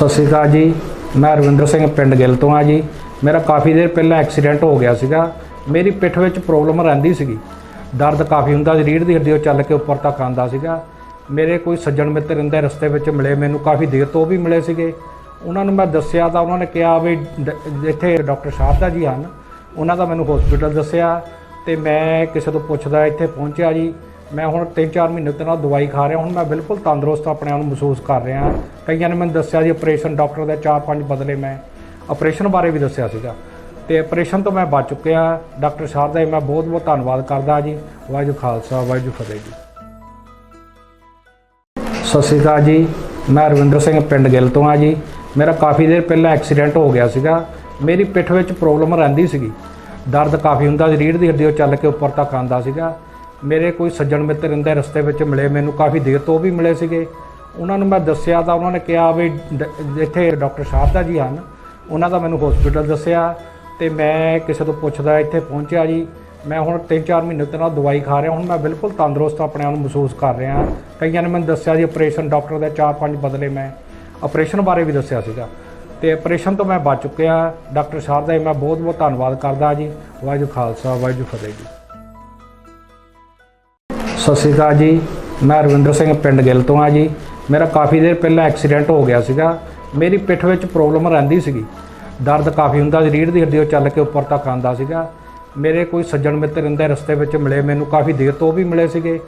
ਸਤਿ ਸ਼੍ਰੀ ਅਕਾਲ ਜੀ। ਮੈਂ ਰਵਿੰਦਰ ਸਿੰਘ ਪਿੰਡ ਗਿੱਲ ਤੋਂ ਆ ਜੀ। ਮੇਰਾ ਕਾਫੀ ਦੇਰ ਪਹਿਲਾਂ ਐਕਸੀਡੈਂਟ ਹੋ ਗਿਆ ਸੀਗਾ। ਮੇਰੀ ਪਿੱਠ ਵਿੱਚ ਪ੍ਰੋਬਲਮ ਰਹਿੰਦੀ ਸੀਗੀ। ਦਰਦ ਕਾਫੀ ਹੁੰਦਾ ਸੀ, ਰੀੜ੍ਹ ਦੀ ਹੱਡੀ ਉਹ ਚੱਲ ਕੇ ਉੱਪਰ ਤੱਕ ਆਂਦਾ ਸੀਗਾ। ਮੇਰੇ ਕੋਈ ਸੱਜਣ ਮਿੱਤਰ ਰਹਿੰਦੇ ਰਸਤੇ ਵਿੱਚ ਮਿਲੇ, ਮੈਨੂੰ ਕਾਫੀ ਦੇਰ ਤੋਂ ਵੀ ਮਿਲੇ ਸੀਗੇ। ਉਹਨਾਂ ਨੂੰ ਮੈਂ ਦੱਸਿਆ ਤਾਂ ਉਹਨਾਂ ਨੇ ਕਿਹਾ ਵੀ ਡ- ਇੱਥੇ ਡਾਕਟਰ ਸ਼ਾਰਦਾ ਜੀ ਹਨ। ਉਹਨਾਂ ਦਾ ਮੈਨੂੰ ਹਸਪੀਟਲ ਦੱਸਿਆ ਤੇ ਮੈਂ ਕਿਸੇ ਤੋਂ ਪੁੱਛਦਾ ਇੱਥੇ ਪਹੁੰਚਿਆ ਜੀ। ਮੈਂ ਹੁਣ 3-4 ਮਹੀਨੇ ਤੋਂ ਨਾਲ ਦਵਾਈ ਖਾ ਰਿਹਾ, ਹੁਣ ਮੈਂ ਬਿਲਕੁਲ ਤੰਦਰੁਸਤ ਆਪਣੇ ਆਪ ਨੂੰ ਮਹਿਸੂਸ ਕਰ ਰਿਹਾ। ਕਈਆਂ ਨੇ ਮੈਨੂੰ ਦੱਸਿਆ ਜੀ ਆਪਰੇਸ਼ਨ ਡਾਕਟਰ ਦੇ 4-5 ਬਦਲੇ ਮੈਂ ਆਪਰੇਸ਼ਨ ਬਾਰੇ ਵੀ ਦੱਸਿਆ ਸੀਗਾ। ਤੇ ਆਪਰੇਸ਼ਨ ਤੋਂ ਮੈਂ ਬਚ ਚੁੱਕਿਆ। ਡਾਕਟਰ ਸਾਹਿਬ ਦਾ ਮੈਂ ਬਹੁਤ ਬਹੁਤ ਧੰਨਵਾਦ ਕਰਦਾ ਜੀ। ਵਾਹਿਗੁਰੂ ਖਾਲਸਾ, ਵਾਹਿਗੁਰੂ ਫਤਿਹ ਜੀ। ਸਤਿ ਸ਼੍ਰੀ ਅਕਾਲ ਜੀ। ਮੈਂ ਰਵਿੰਦਰ ਸਿੰਘ ਪਿੰਡ ਗਿੱਲ ਤੋਂ ਆ ਜੀ। ਮੇਰਾ ਕਾਫੀ ਦੇਰ ਪਹਿਲਾਂ ਐਕਸੀਡੈਂਟ ਹੋ ਗਿਆ ਸੀਗਾ। ਮੇਰੀ ਪਿੱਠ ਵਿੱਚ ਪ੍ਰੋਬਲਮ ਰਹਿੰਦੀ ਸੀਗੀ। ਦਰਦ ਕਾਫੀ ਹੁੰਦਾ ਸੀ, ਰੀੜ੍ਹ ਦੀ ਹੱਡੀ ਉਹ ਚੱਲ ਕੇ ਉੱਪਰ ਤੱਕ ਆਂਦਾ ਸੀਗਾ। ਮੇਰੇ ਕੋਈ ਸੱਜਣ ਮਿੱਤਰ ਰਹਿੰਦੇ ਰਸਤੇ ਵਿੱਚ ਮਿਲੇ, ਮੈਨੂੰ ਕਾਫੀ ਦੇਰ ਤੋਂ ਵੀ ਮਿਲੇ ਸੀਗੇ। ਉਹਨਾਂ ਨੂੰ ਮੈਂ ਦੱਸਿਆ ਤਾਂ ਉਹਨਾਂ ਨੇ ਕਿਹਾ ਵੀ ਡ- ਇੱਥੇ ਡਾਕਟਰ ਸ਼ਾਰਦਾ ਜੀ ਹਨ। ਉਹਨਾਂ ਦਾ ਮੈਨੂੰ ਹਸਪੀਟਲ ਦੱਸਿਆ ਤੇ ਮੈਂ ਕਿਸੇ ਤੋਂ ਪੁੱਛਦਾ ਇੱਥੇ ਪਹੁੰਚਿਆ ਜੀ। ਮੈਂ ਹੁਣ 3-4 ਮਹੀਨੇ ਤੋਂ ਨਾਲ ਦਵਾਈ ਖਾ ਰਿਹਾ, ਹੁਣ ਮੈਂ ਬਿਲਕੁਲ ਤੰਦਰੁਸਤ ਆਪਣੇ ਆਪ ਨੂੰ ਮਹਿਸੂਸ ਕਰ ਰਿਹਾ ਕਈਆਂ ਨੇ ਮੈਨੂੰ ਦੱਸਿਆ ਜੀ ਆਪਰੇਸ਼ਨ ਡਾਕਟਰ ਦੇ 4-5 ਬਦਲੇ ਮੈਂ ਆਪਰੇਸ਼ਨ ਬਾਰੇ ਵੀ ਦੱਸਿਆ ਸੀਗਾ। ਤੇ ਆਪਰੇਸ਼ਨ ਤੋਂ ਮੈਂ ਬਚ ਚੁੱਕਿਆ। ਡਾਕਟਰ ਸਾਹਿਬ ਦਾ ਮੈਂ ਬਹੁਤ ਬਹੁਤ ਧੰਨਵਾਦ ਕਰਦਾ ਜੀ। ਵਾਹਿਗੁਰੂ ਖਾਲਸਾ, ਵਾਹਿਗੁਰੂ ਫਤਿਹ ਜੀ। ਸਤਿ ਸ਼੍ਰੀ ਅਕਾਲ ਜੀ। ਮੈਂ ਰਵਿੰਦਰ ਸਿੰਘ ਪਿੰਡ ਗਿੱਲ ਤੋਂ ਆ ਜੀ। ਮੇਰਾ ਕਾਫੀ ਦੇਰ ਪਹਿਲਾਂ ਐਕਸੀਡੈਂਟ ਹੋ ਗਿਆ ਸੀਗਾ। ਮੇਰੀ ਪਿੱਠ ਵਿੱਚ ਪ੍ਰੋਬਲਮ ਰਹਿੰਦੀ ਸੀਗੀ। ਦਰਦ ਕਾਫੀ ਹੁੰਦਾ ਸੀ, ਰੀੜ੍ਹ ਦੀ ਹੱਡੀ ਉਹ ਚੱਲ ਕੇ ਉੱਪਰ ਤੱਕ ਆਂਦਾ ਸੀਗਾ। ਮੇਰੇ ਕੋਈ ਸੱਜਣ ਮਿੱਤਰ ਰਹਿੰਦੇ ਰਸਤੇ ਵਿੱਚ ਮਿਲੇ, ਮੈਨੂੰ ਕਾਫੀ ਦੇਰ ਤੋਂ ਵੀ ਮਿਲੇ ਸੀਗੇ।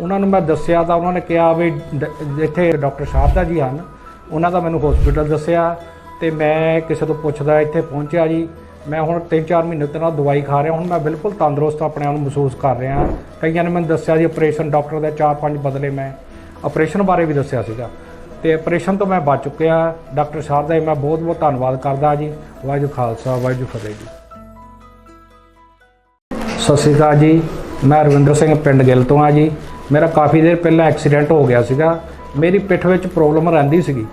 ਉਹਨਾਂ ਨੂੰ ਮੈਂ ਦੱਸਿਆ ਤਾਂ ਉਹਨਾਂ ਨੇ ਕਿਹਾ ਵੀ ਡ- ਇੱਥੇ ਡਾਕਟਰ ਸ਼ਾਰਦਾ ਜੀ ਹਨ। ਉਹਨਾਂ ਦਾ ਮੈਨੂੰ ਹਸਪੀਟਲ ਦੱਸਿਆ ਤੇ ਮੈਂ ਕਿਸੇ ਤੋਂ ਪੁੱਛਦਾ ਇੱਥੇ ਪਹੁੰਚਿਆ ਜੀ। ਮੈਂ ਹੁਣ 3-4 ਮਹੀਨੇ ਤੋਂ ਨਾਲ ਦਵਾਈ ਖਾ ਰਿਹਾ, ਹੁਣ ਮੈਂ ਬਿਲਕੁਲ ਤੰਦਰੁਸਤ ਆਪਣੇ ਆਪ ਨੂੰ ਮਹਿਸੂਸ ਕਰ ਰਿਹਾ ਕਈਆਂ ਨੇ ਮੈਨੂੰ ਦੱਸਿਆ ਜੀ ਆਪਰੇਸ਼ਨ ਡਾਕਟਰ ਦੇ 4-5 ਬਦਲੇ ਮੈਂ ਆਪਰੇਸ਼ਨ ਬਾਰੇ ਵੀ ਦੱਸਿਆ ਸੀਗਾ। ਤੇ ਆਪਰੇਸ਼ਨ ਤੋਂ ਮੈਂ ਬਚ ਚੁੱਕਿਆ, ਡਾਕਟਰ ਸਾਹਿਬ ਦਾ ਮੈਂ ਬਹੁਤ ਬਹੁਤ ਧੰਨਵਾਦ ਕਰਦਾ ਜੀ। ਵਾਹਿਗੁਰੂ ਖਾਲਸਾ, ਵਾਹਿਗੁਰੂ ਫਤਿਹ ਜੀ। ਸਤਿ ਸ਼੍ਰੀ ਅਕਾਲ ਜੀ, ਮੈਂ ਰਵਿੰਦਰ ਸਿੰਘ ਪਿੰਡ ਗਿੱਲ ਤੋਂ ਆ ਜੀ। ਮੇਰਾ ਕਾਫੀ ਦੇਰ ਪਹਿਲਾਂ ਐਕਸੀਡੈਂਟ ਹੋ ਗਿਆ ਸੀਗਾ। ਮੇਰੀ ਪਿੱਠ ਵਿੱਚ ਪ੍ਰੋਬਲਮ ਰਹਿੰਦੀ ਸੀਗੀ।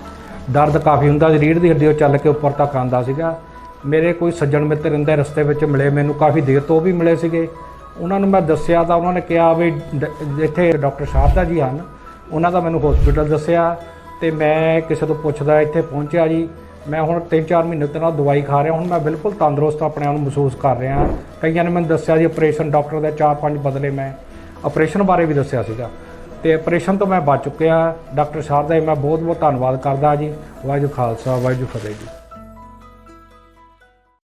ਦਰਦ ਕਾਫੀ ਹੁੰਦਾ ਸੀ, ਰੀੜ੍ਹ ਦੀ ਹੱਡੀ ਉਹ ਚੱਲ ਕੇ ਉੱਪਰ ਤੱਕ ਆਂਦਾ ਸੀਗਾ। ਮੇਰੇ ਕੋਈ ਸੱਜਣ ਮਿੱਤਰ ਰਹਿੰਦੇ ਰਸਤੇ ਵਿੱਚ ਮਿਲੇ, ਮੈਨੂੰ ਕਾਫੀ ਦੇਰ ਤੋਂ ਵੀ ਮਿਲੇ ਸੀਗੇ। ਉਹਨਾਂ ਨੂੰ ਮੈਂ ਦੱਸਿਆ ਤਾਂ ਉਹਨਾਂ ਨੇ ਕਿਹਾ ਵੀ ਡ- ਇੱਥੇ ਡਾਕਟਰ ਸ਼ਾਰਦਾ ਜੀ ਹਨ। ਉਹਨਾਂ ਦਾ ਮੈਨੂੰ ਹਸਪੀਟਲ ਦੱਸਿਆ ਤੇ ਮੈਂ ਕਿਸੇ ਤੋਂ ਪੁੱਛਦਾ ਇੱਥੇ ਪਹੁੰਚਿਆ ਜੀ। ਮੈਂ ਹੁਣ 3-4 ਮਹੀਨੇ ਤੋਂ ਨਾਲ ਦਵਾਈ ਖਾ ਰਿਹਾ, ਹੁਣ ਮੈਂ ਬਿਲਕੁਲ ਤੰਦਰੁਸਤ ਆਪਣੇ ਆਪ ਨੂੰ ਮਹਿਸੂਸ ਕਰ ਰਿਹਾ ਕਈਆਂ ਨੇ ਮੈਨੂੰ ਦੱਸਿਆ ਜੀ ਆਪਰੇਸ਼ਨ ਡਾਕਟਰ ਦੇ 4-5 ਬਦਲੇ ਮੈਂ ਆਪਰੇਸ਼ਨ ਬਾਰੇ ਵੀ ਦੱਸਿਆ ਸੀਗਾ। ਤੇ ਆਪਰੇਸ਼ਨ ਤੋਂ ਮੈਂ ਬਚ ਚੁੱਕਿਆ। ਡਾਕਟਰ ਸਾਹਿਬ ਦਾ ਮੈਂ ਬਹੁਤ ਬਹੁਤ ਧੰਨਵਾਦ ਕਰਦਾ ਜੀ। ਵਾਹਿਗੁਰੂ ਖਾਲਸਾ, ਵਾਹਿਗੁਰੂ ਫਤਿਹ ਜੀ।